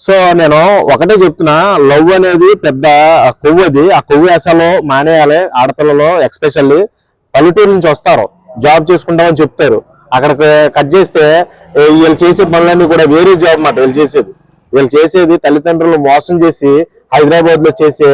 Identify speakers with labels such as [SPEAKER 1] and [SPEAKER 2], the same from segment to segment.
[SPEAKER 1] So నేను ఒకటే చెప్తున్నా లవ్ అనేది పెద్ద కొవ్వు అది. ఆ కొవ్వు వేసాలో మానేయాలి ఆడపిల్లలు ఎక్స్పెషల్లీ పల్లెటూరు నుంచి వస్తారు. జాబ్ చేసుకుంటామని చెప్తారు. అక్కడికి కట్ చేస్తే వీళ్ళు చేసే పనులన్నీ కూడా వేరే జాబ్ మాట వీళ్ళు చేసేది. వీళ్ళు చేసేది తల్లిదండ్రులు మోసం చేసి హైదరాబాద్లో చేసే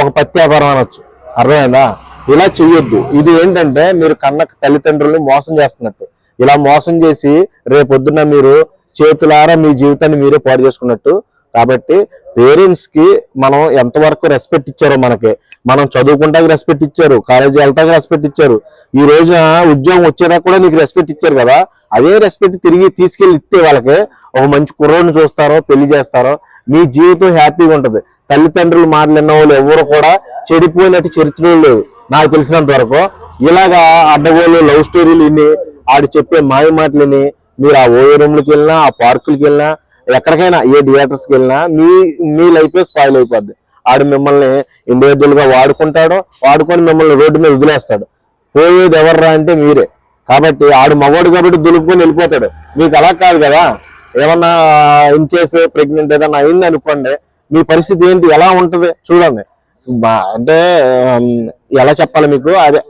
[SPEAKER 1] ఒక పత్తి వ్యాపారం అనొచ్చు. అర్థమైందా? ఇలా చెయ్యొద్దు. ఇది ఏంటంటే మీరు కన్న తల్లిదండ్రుల్ని మోసం చేస్తున్నట్టు. ఇలా మోసం చేసి రేపొద్దున మీరు చేతులారా మీ జీవితాన్ని మీరే పాడు చేసుకున్నట్టు. కాబట్టి పేరెంట్స్కి మనం ఎంతవరకు రెస్పెక్ట్ ఇచ్చారో మనకి. మనం చదువుకుంటాకి రెస్పెక్ట్ ఇచ్చారు కాలేజీ వెళ్తాకి రెస్పెక్ట్ ఇచ్చారు. ఈ రోజున ఉద్యోగం వచ్చేదాకా కూడా నీకు రెస్పెక్ట్ ఇచ్చారు కదా? అదే రెస్పెక్ట్ తిరిగి తీసుకెళ్ళి ఇస్తే వాళ్ళకి ఒక మంచి కుర్రోడిని చూస్తారో పెళ్ళి చేస్తారో మీ జీవితం హ్యాపీగా ఉంటుంది. తల్లిదండ్రులు మాటలు వాళ్ళు ఎవరు కూడా చెడిపోయినట్టు చరిత్రలు లేవు. నాకు తెలిసినంత వరకు ఇలాగా అడ్డగోలు లవ్ స్టోరీలు విని ఆడు చెప్పే మాయ మాటలని మీరు ఆ ఓయో రూమ్లకి వెళ్ళినా ఆ పార్కులకి వెళ్ళినా ఎక్కడికైనా ఏ థియేటర్స్కి వెళ్ళినా మీ మీ లైఫే స్పాయిల్ అయిపోద్ది. ఆడు మిమ్మల్ని ఇండివిజువల్గా వాడుకుంటాడు వాడుకొని మిమ్మల్ని రోడ్డు మీద వదిలేస్తాడు. పోయేది ఎవర్రా అంటే మీరే. కాబట్టి ఆడు మగవాడు కాబట్టి దులుపుకొని వెళ్ళిపోతాడు. మీకు అలా కాదు కదా? ఏమన్నా ఇన్ కేసు ప్రెగ్నెంట్ ఏదన్నా అయింది అనుకోండి మీ పరిస్థితి ఏంటి? ఎలా ఉంటుంది? చూడండి. బా- అంటే ఎలా చెప్పాలి మీకు? అదే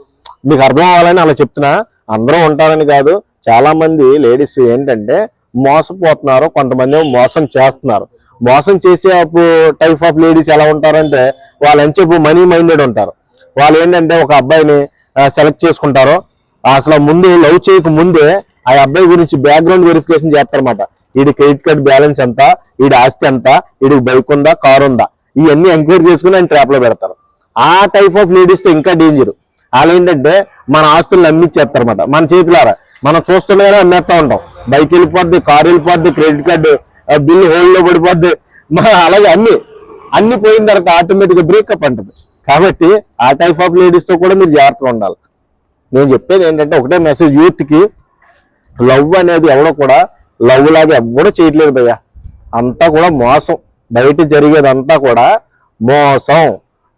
[SPEAKER 1] మీకు అర్థం అవ్వాలని అలా చెప్తున్నా. అందరూ ఉంటారని కాదు. చాలా మంది లేడీస్ ఏంటంటే మోసపోతున్నారు కొంతమంది మోసం చేస్తున్నారు. మోసం చేసే టైప్ ఆఫ్ లేడీస్ ఎలా ఉంటారంటే వాళ్ళు అని మనీ మైండెడ్ ఉంటారు. వాళ్ళు ఏంటంటే ఒక అబ్బాయిని సెలెక్ట్ చేసుకుంటారు. అసలు ముందు లవ్ చేయక ముందే ఆ అబ్బాయి గురించి బ్యాక్గ్రౌండ్ వెరిఫికేషన్ చేస్తారన్నమాట. వీడి క్రెడిట్ కార్డ్ బ్యాలెన్స్ ఎంత వీడి ఆస్తి ఎంత వీడికి బైక్ ఉందా కార్ ఉందా? ఇవన్నీ ఎంక్వైరీ చేసుకుని ఆయన ట్రాప్లో పెడతారు. ఆ టైప్ ఆఫ్ లేడీస్తో ఇంకా డేంజర్ వాళ్ళు ఏంటంటే మన ఆస్తులను అమ్మిచ్చేస్తారన్నమాట. మన చేతులారా. మనం చూస్తుండగానే అమ్మేస్తా ఉంటాం. బైక్ వెళ్ళిపోద్ది కార్ వెళ్ళిపోద్ది క్రెడిట్ కార్డు బిల్లు హోల్డ్లో పడిపోద్ది. మన అలాగే అన్ని అన్ని పోయిన తర్వాత ఆటోమేటిక్ బ్రేకప్ అంటది. కాబట్టి ఆ టైప్ ఆఫ్ లేడీస్తో కూడా మీరు జాగ్రత్తగా ఉండాలి. నేను చెప్పేది ఏంటంటే ఒకటే మెసేజ్ యూత్కి లవ్ అనేది ఎవడో కూడా లవ్ లాగా ఎవడో చేయట్లేదు భయ్య. అంతా కూడా మోసం. బయట జరిగేదంతా కూడా మోసం.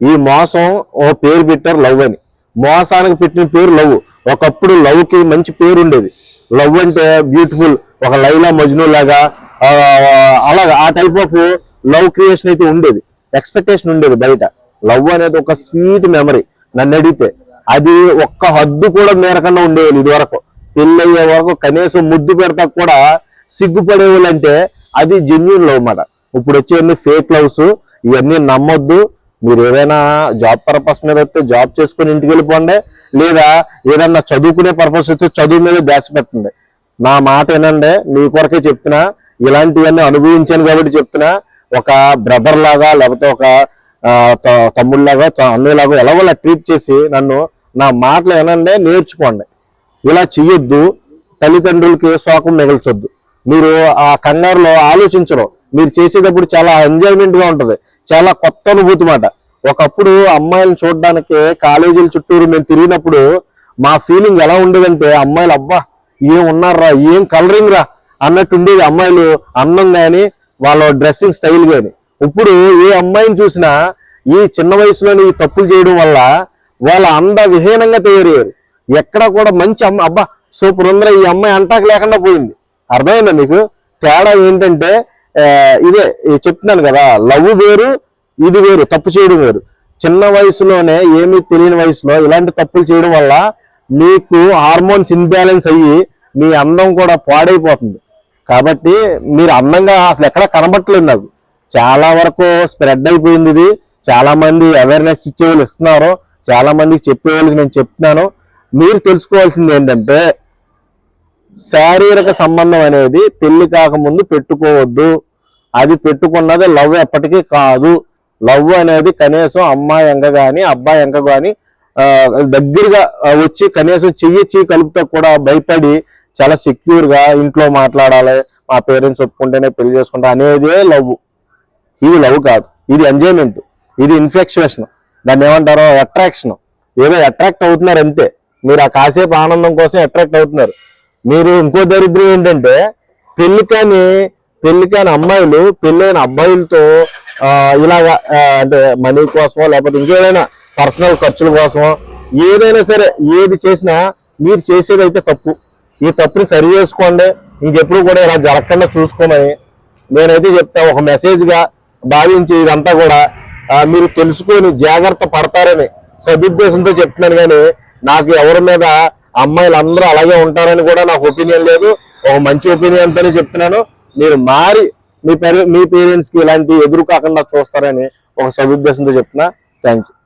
[SPEAKER 1] ఈ మోసం ఓ పేరు పెట్టారు లవ్ అని. మోసానికి పెట్టిన పేరు లవ్ ఒకప్పుడు లవ్కి మంచి పేరు ఉండేది. లవ్ అంటే బ్యూటిఫుల్ ఒక లైలా మజ్ను లాగా అలాగా ఆ టైప్ ఆఫ్ లవ్ క్రియేషన్ అయితే ఉండేది. ఎక్స్పెక్టేషన్ ఉండేది బయట. లవ్ అనేది ఒక స్వీట్ మెమరీ నన్ను అడిగితే అది ఒక్క హద్దు కూడా మేరకన్నా ఉండేవాళ్ళు ఇది వరకు పెళ్ళయ్యే వరకు కనీసం ముద్దు పెడతా కూడా సిగ్గుపడేవాళ్ళు అంటే అది జెన్యున్ లవ్ మాట ఇప్పుడు వచ్చేవన్నీ ఫేక్ లవ్స్ ఇవన్నీ నమ్మొద్దు. మీరు ఏదైనా జాబ్ పర్పస్ మీద వస్తే జాబ్ చేసుకుని ఇంటికి వెళ్ళిపోండి. లేదా ఏదన్నా చదువుకునే పర్పస్ వస్తే చదువు మీద ధ్యాస పెట్టండి. నా మాట ఏనండి మీ కొరకే చెప్తున్నా. ఇలాంటివన్నీ అనుభవించాను కాబట్టి చెప్తున్నా. ఒక బ్రదర్ లాగా లేకపోతే ఒక త- తమ్ముళ్ళలాగా అన్నయ్యలాగా ఎలాగోలా ట్రీట్ చేసి నన్ను నా మాటలు ఏనండి నేర్చుకోండి. ఇలా చెయ్యొద్దు. తల్లిదండ్రులకి శోకం మిగల్చొద్దు. మీరు ఆ కంగారులో ఆలోచించరు. మీరు చేసేటప్పుడు చాలా ఎంజాయ్మెంట్గా ఉంటది. చాలా కొత్త అనుభూతి మాట. ఒకప్పుడు అమ్మాయిలను చూడడానికి కాలేజీల చుట్టూరు మేము తిరిగినప్పుడు మా ఫీలింగ్ ఎలా ఉండేదంటే అమ్మాయిలు అబ్బా ఏం ఉన్నారా ఏం కలరింగ్ రా? అన్నట్టు ఉండేది అమ్మాయిలు అందం కానీ వాళ్ళ డ్రెస్సింగ్ స్టైల్ కానీ ఇప్పుడు ఏ అమ్మాయిని చూసినా ఈ చిన్న వయసులోనే ఈ తప్పులు చేయడం వల్ల వాళ్ళ అంద విహీనంగా తయారయ్యారు. ఎక్కడ కూడా మంచి అమ్మ అబ్బా సూపర్ ఉందిరా ఈ అమ్మాయి అంటాక లేకుండా పోయింది. అర్థమైందా మీకు? తేడా ఏంటంటే ఇదే చెప్తున్నాను కదా లవ్ వేరు ఇది వేరు తప్పు చేయడం వేరు. చిన్న వయసులోనే ఏమీ తెలియని వయసులో ఇలాంటి తప్పులు చేయడం వల్ల మీకు హార్మోన్స్ ఇన్బ్యాలెన్స్ అయ్యి మీ అందం కూడా పాడైపోతుంది. కాబట్టి మీరు అందంగా అసలు ఎక్కడ కనబట్టలేదు నాకు. చాలా వరకు స్ప్రెడ్ అయిపోయింది ఇది. చాలా మంది అవేర్నెస్ ఇచ్చే వాళ్ళు ఇస్తున్నారు. చాలా మందికి చెప్పే వాళ్ళకి నేను చెప్తున్నాను. మీరు తెలుసుకోవాల్సింది ఏంటంటే శారీరక సంబంధం అనేది పెళ్ళి కాకముందు పెట్టుకోవద్దు. అది పెట్టుకున్నది లవ్ ఎప్పటికీ కాదు. లవ్ అనేది కనీసం అమ్మాయి ఎంక కానీ అబ్బాయి ఎంక కానీ దగ్గరగా వచ్చి కనీసం చెయ్యి చెయ్యి కలుపుతా కూడా భయపడి చాలా సెక్యూర్గా ఇంట్లో మాట్లాడాలి. మా పేరెంట్స్ ఒప్పుకుంటేనే పెళ్ళి చేసుకుంటా అనేదే లవ్. ఇది లవ్ కాదు. ఇది ఎంజాయ్మెంట్. ఇది ఇన్ఫెక్చువేషన్ దాన్ని ఏమంటారు అట్రాక్షన్. ఏదో అట్రాక్ట్ అవుతున్నారు అంతే. మీరు ఆ కాసేపు ఆనందం కోసం అట్రాక్ట్ అవుతున్నారు. మీరు ఇంకో దరిద్రం ఏంటంటే పెళ్ళి కాని పెళ్ళి కాని అమ్మాయిలు పెళ్ళైన అబ్బాయిలతో ఇలాగా అంటే మనీ కోసమో లేకపోతే ఇంకేదైనా పర్సనల్ ఖర్చుల కోసమో ఏదైనా సరే ఏది చేసినా మీరు చేసేది అయితే తప్పు. ఈ తప్పుని సరి చేసుకోండి. ఇంకెప్పుడు కూడా ఇలా జరగకుండా చూసుకోమని నేనైతే చెప్తా. ఒక మెసేజ్గా భావించి ఇదంతా కూడా మీరు తెలుసుకొని జాగ్రత్త పడతారని సదుద్దేశంతో చెప్తున్నాను కానీ నాకు ఎవరి మీద అమ్మాయిలు అందరూ అలాగే ఉంటారని కూడా నాకు ఒపీనియన్ లేదు. ఒక మంచి ఒపీనియన్ తోనే చెప్తున్నాను. మీరు మారి మీ మీ పేరెంట్స్కి ఇలాంటి ఎదురు కాకుండా చూస్తారని ఒక సదుద్దేశంతో చెప్తున్నా. Thank you